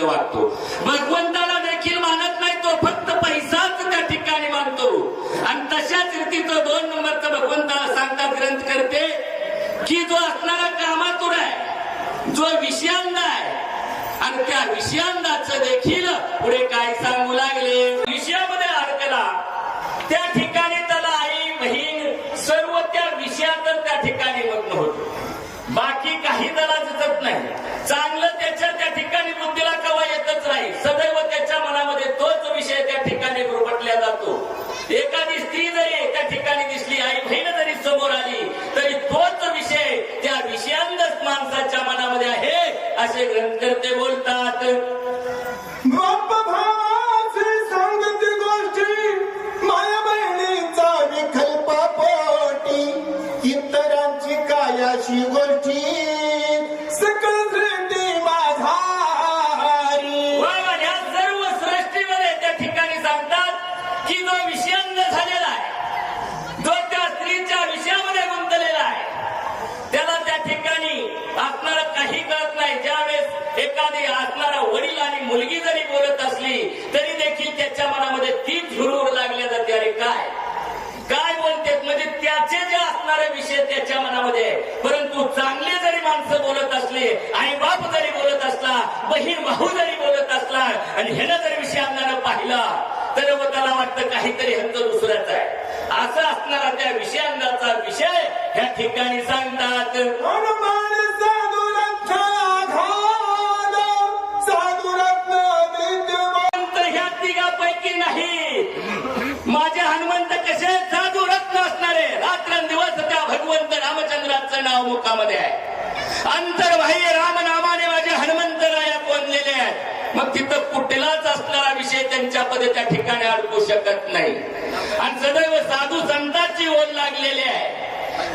योग्य वाटतो. भगवंताला देखील मानत नाही तो फक्त पैसाच त्या ठिकाणी मानतो. आणि तशाच रीतीचं दोन नंबरचं भगवंताला सांगतात ग्रंथ करते की जो असणारा कामातुर आहे जो विषयांद आहे आणि त्या विषयांदाचं देखील पुढे काय सांगू लागले? विषयामध्ये अडकला. त्या ठिकाणी त्याला आई बहीण सर्व त्या विषयातच त्या ठिकाणी मग्न होतो. बाकी काही त्याला जगत नाही. चांगलं ठिकाणी बुद्धीला कवा येतच नाही. सदैव त्याच्या मनामध्ये तोच विषय त्या ठिकाणी गुरबटल्या जातो. एखादी स्त्री जरी त्या ठिकाणी दिसली आई बहीण जरी समोर आली तरी तोच विषय त्या विषयांदच माणसाच्या मनामध्ये आहे असे ग्रंथकर्ते बोलतात. एखादी असणारा वडील आणि मुलगी जरी बोलत असली तरी देखील त्याच्या मनामध्ये तीच हुरहुर लागल्या जाते. अरे काय? काय बोलते म्हणजे त्याचे जे असणारे विषय त्याच्या मनामध्ये. परंतु चांगले जरी माणसं बोलत असले आई बाप जरी बोलत असला बहीण भाऊ जरी बोलत असला आणि ह्यानं जर विषय अंगानं पाहिला तर मग त्याला वाटतं काहीतरी हंग दुसऱ्याच आहे. असं असणारा त्या विषयांगाचा विषय ह्या ठिकाणी सांगतात. विषय त्यांच्यामध्ये त्या ठिकाणी अडकू शकत नाही. आणि सदैव साधू संतांची ओढ लागलेली आहे.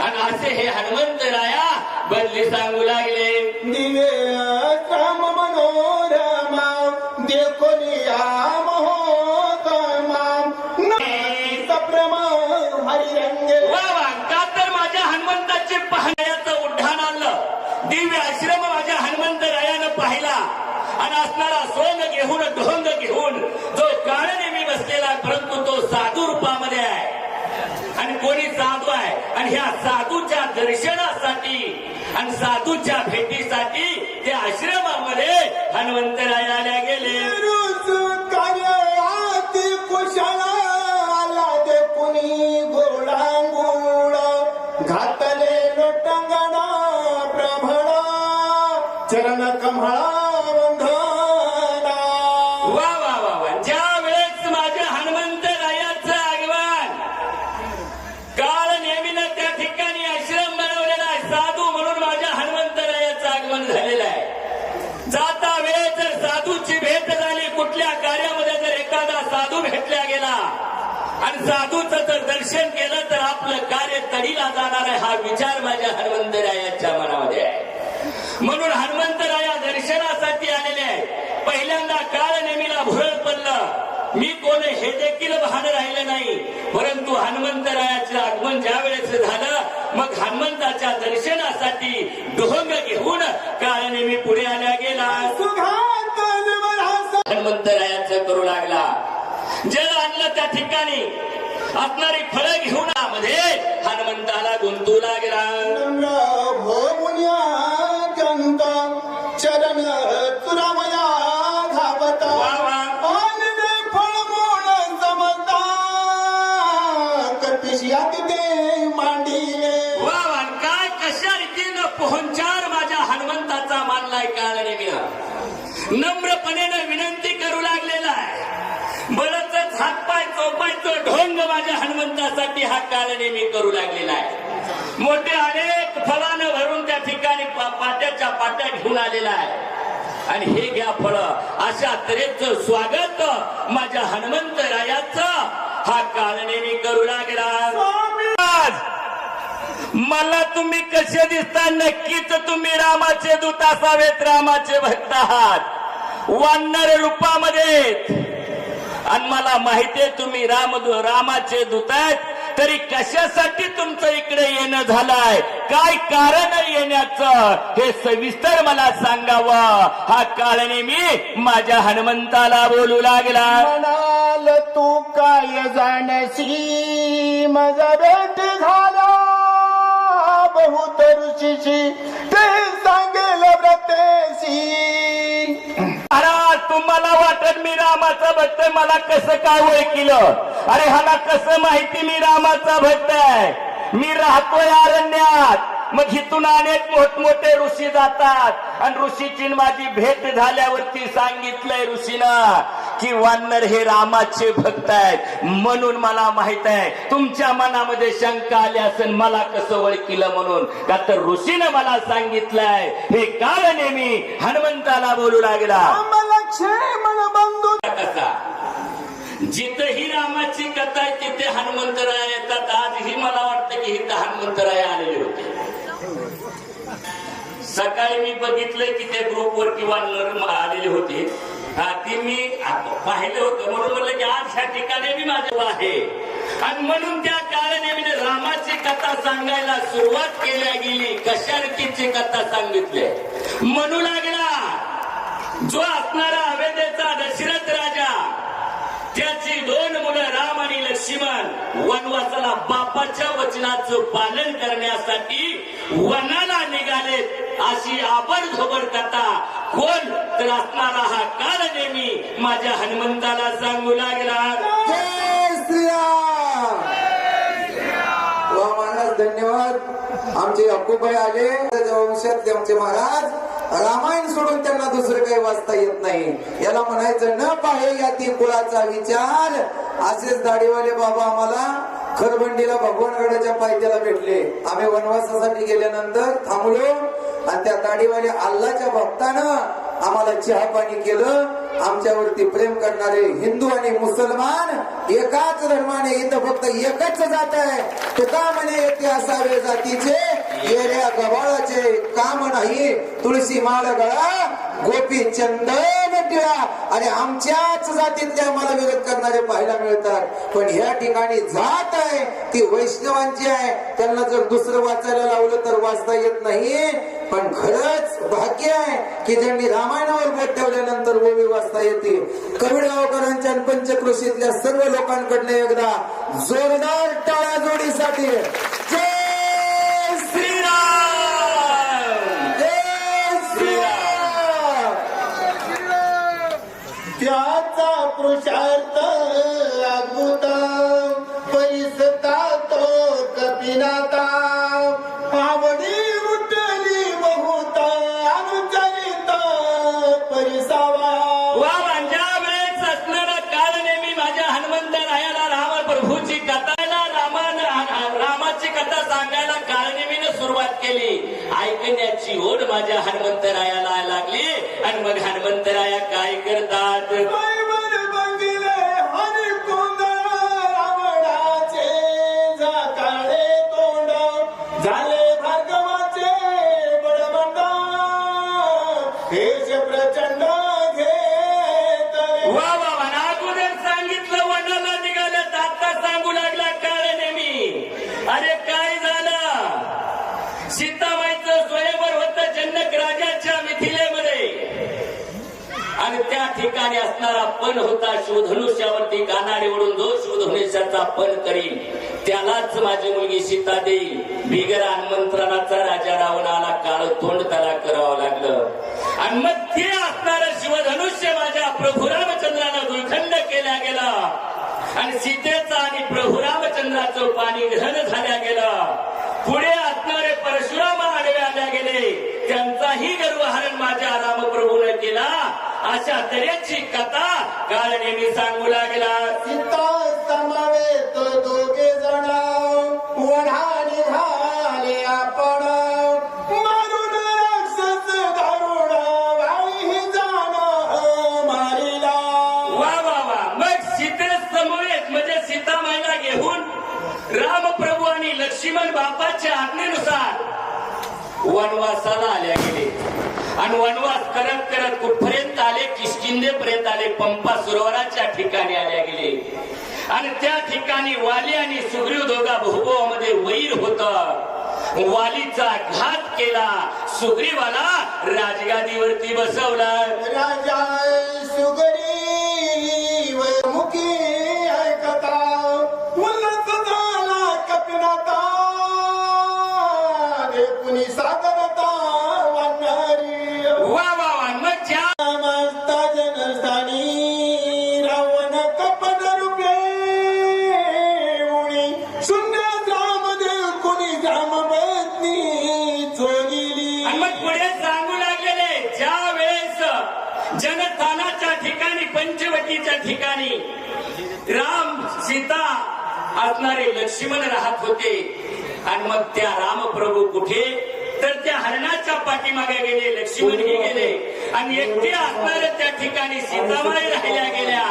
आणि असे हे हनुमंत राया बदली सांगू लागले. दिवे राम मनोरमा का तर माझ्या हनुमंताचे पाहण्याचं उड्डाण आलं दिव्य आश्रम माझ्या हनुमंत रायानं पाहिला. आणि असणारा सोंग घेऊन ढोंग घेऊन जो काळ नेहमी बसलेला परंतु तो साधू रूपामध्ये आहे. आणि कोणी साधू आहे? आणि ह्या साधूच्या दर्शनासाठी आणि साधूच्या भेटीसाठी ते आश्रमामध्ये हनुमंतरायाला गेले. रोज आला दे कुणी गोडांगुळ घातले लोटंगणा ब्राह्मण चरण कमळा एखादा साधू भेटला गेला. आणि साधूचं जर दर्शन केलं तर आपलं कार्य तडीला जाणार आहे हा विचार माझ्या हनुमंतरायाच्या मनामध्ये आहे. म्हणून हनुमंतराया दर्शनासाठी आलेले आहे पहिल्यांदा काळ नेमीला भुरळ पडलं. मी कोण हे देखील भान राहिलं नाही. परंतु हनुमंतरायाचं आगमन ज्या वेळेस झालं मग हनुमंताच्या दर्शनासाठी ढोंग घेऊन काळ नेमी पुढे आल्या गेला. हनुमंतरायाचं करू लागला. जल आणलं त्या ठिकाणी. असणारी फळं घेऊन मध्ये. हनुमंताला गुंतू लागला. चरण तुरावया धावता. काय कशा रीतीनं पोहंचार माझ्या हनुमंताचा मानलाय काळ नम्रपणेनं विनंती करू लागलेला आहे बळच हातपाय चोपायचं ढोंग माझ्या हनुमंतासाठी हा काळ नेहमी करू लागलेला आहे. मोठे अनेक फळानं भरून त्या ठिकाणी पाट्याच्या पाट्या घेऊन आलेला आहे. आणि हे घ्या फळ अशा तऱ्हेचं स्वागत माझ्या हनुमंत रायाचं हा काळ नेहमी करू लागला. मला तुम्ही कसे दिसता? नक्कीच तुम्ही रामाचे दूत असावेत रामाचे भक्त आहात. वानर रूपामध्ये आणि मला माहितीये तुम्ही राम रामाचे दूत आहेत. तरी कशासाठी तुमचं इकडे येणं झालंय? काय कारण येण्याचं? हे सविस्तर मला सांगावं. हा काळने मी माझ्या हनुमंताला बोलू लागला. म्हणाल तू काय जाण्याशी? माझा भेट झाला. बहुत ऋषीशी ते सांगेल व्रतेशी. तुम्हाला वाटत मी रामाचा भक्त आहे, मला कसं काय ओळखीलं? अरे ह्याला कसं माहिती मी रामाचा भक्त आहे? मी राहतोय अरण्यात. मग इथून अनेक मोठमोठे ऋषी जातात. आणि ऋषीची माझी भेट झाल्यावरती सांगितलंय ऋषीनं की वानर हे रामाचे भक्त आहेत. म्हणून मला माहीत आहे तुमच्या मनामध्ये शंका आली असेल मला कसं ओळखीलं म्हणून. का तर ऋषीनं मला सांगितलंय हे काळ नेहमी हनुमंताला बोलू लागला. कसा? जिथही रामाची कथा आहे तिथे हनुमंतराय येतात. आजही मला वाटतं की इथं हनुमंतराय आलेले होते. सकाळी मी बघितलंय की ते ग्रुपवर किंवा नर आलेले होते. हा ती मी पाहिलं होतं. म्हणून म्हणलं की आज ह्या ठिकाणी मी माझं आहे. आणि म्हणून त्या काळाने रामाची कथा सांगायला सुरुवात केल्या गेली. कशा रीतीची कथा सांगितली? म्हणू लागला. जो असणारा अवेदेचा दशरथ राजा त्याची दोन मुलं राम आणि लक्ष्मण वनवासाला बापाच्या वचनाचं पालन करण्यासाठी वनाला निघाले अशी आबडधोबड कथा. कोण तर असणारा हा काळ नेहमी माझ्या हनुमंताला सांगू लागला. वा धन्यवाद. आमचे अक्कूबाई आले त्याच्या वंशातले आमचे महाराज. रामायण सोडून त्यांना दुसरं काही वाचता येत नाही. याला म्हणायचं न पाहे या ती कुळाचा विचार. असेच दाढीवाले बाबा आम्हाला खरबंडीला भगवानगडाच्या पायथ्याला भेटले. आम्ही वनवासासाठी गेल्यानंतर थांबलो आणि त्या दाढीवाले अल्लाच्या भक्तानं आम्हाला चहा पाणी केलं. आमच्यावरती प्रेम करणारे हिंदू आणि मुसलमान एकाच धर्माने इथं फक्त एकच जात आहे. तुका म्हणे येथे असावे जातीचे येऱ्या गबाळाचे काम नाही. तुळशी माळ गळा गोपी चंदन टिळा आणि आमच्याच जातीतले आम्हाला विरोध करणारे पाहायला मिळतात. पण ह्या ठिकाणी जात आहे ती वैष्णवांची आहे. त्यांना जर दुसरं वाचायला लावलं तर वाचता येत नाही. पण खरंच भाग्य आहे की ज्यांनी रामायणावर बोट ठेवल्यानंतर ओवी वाचता येते. कबीरगावकरांच्या आणि पंचकृषीतल्या सर्व लोकांकडनं एकदा जोरदार टाळ्या जोडीसाठी ऐकण्याची ओढ माझ्या हनुमंतरायाला लागली. आणि मग हनुमंतराया काय करतात? ठिकाणी असणारा पण होता शोधनुष्यावरती कानाडे ओढून जो शोधनुष्याचा पण करील त्यालाच माझी मुलगी सीता देईल. बिगर आमंत्रणाचा राजा रावणाला काळ तोंड त्याला करावं लागलं. आणि मग ते असणारं शिवधनुष्य माझ्या प्रभू रामचंद्रानं भूखंड केला गेला. आणि सीतेचा आणि प्रभू रामचंद्राचं पाणी ग्रहण झाल्या गेलं. पुढे असणारे परशुराम आडवे आल्या गेले. त्यांचाही गर्वहरण माझ्या अशा तऱ्हेची कथा काळ नेहमी सांगू लागला. सीता समावेत दोघे जण वढाने झाले आपण मारून राक्षस दारुण वाळी जाण मारिला. वा वा वा. मग सीते समवेत म्हणजे सीतामाईला घेऊन रामप्रभू आणि लक्ष्मण बापाच्या आज्ञेनुसार वनवासाला आल्या गेले. आणि वनवास करत करत कुठपर्यंत आले? किशकिंदे पर्यंत आले. पंपा सरोवराच्या ठिकाणी आल्या गेले. आणि त्या ठिकाणी वाली आणि सुग्रीव दोघा बहुभावामध्ये वैर होत. वालीचा घात केला. सुग्रीवाला राजगादीवरती बसवला. राजा पंचवटीच्या ठिकाणी राम सीता असणारे लक्ष्मण राहत होते. आणि मग त्या रामप्रभू कुठे? तर त्या हरणाच्या पाठीमागे गेले लक्ष्मण हे गेले. आणि एकटे असणारे त्या ठिकाणी सीतामाई राहिल्या गेल्या.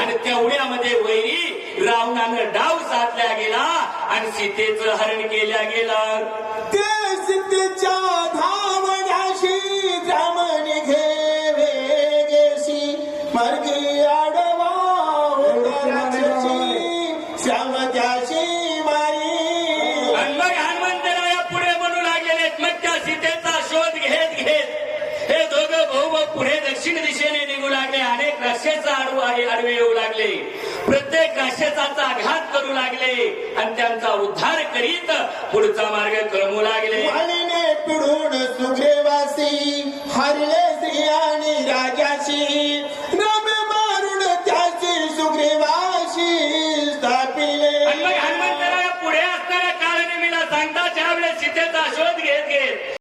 आणि तेवढ्यामध्ये वैरी रावणानं डाव साधल्या गेला आणि सीतेचं हरण केल्या गेलं. ते सीतेच्या काही आडू आडवे येऊ लागले. प्रत्येक राक्षसाचा आघात करू लागले. आणि त्यांचा उद्धार करीत पुढचा मार्ग क्रमू लागले. वाणीने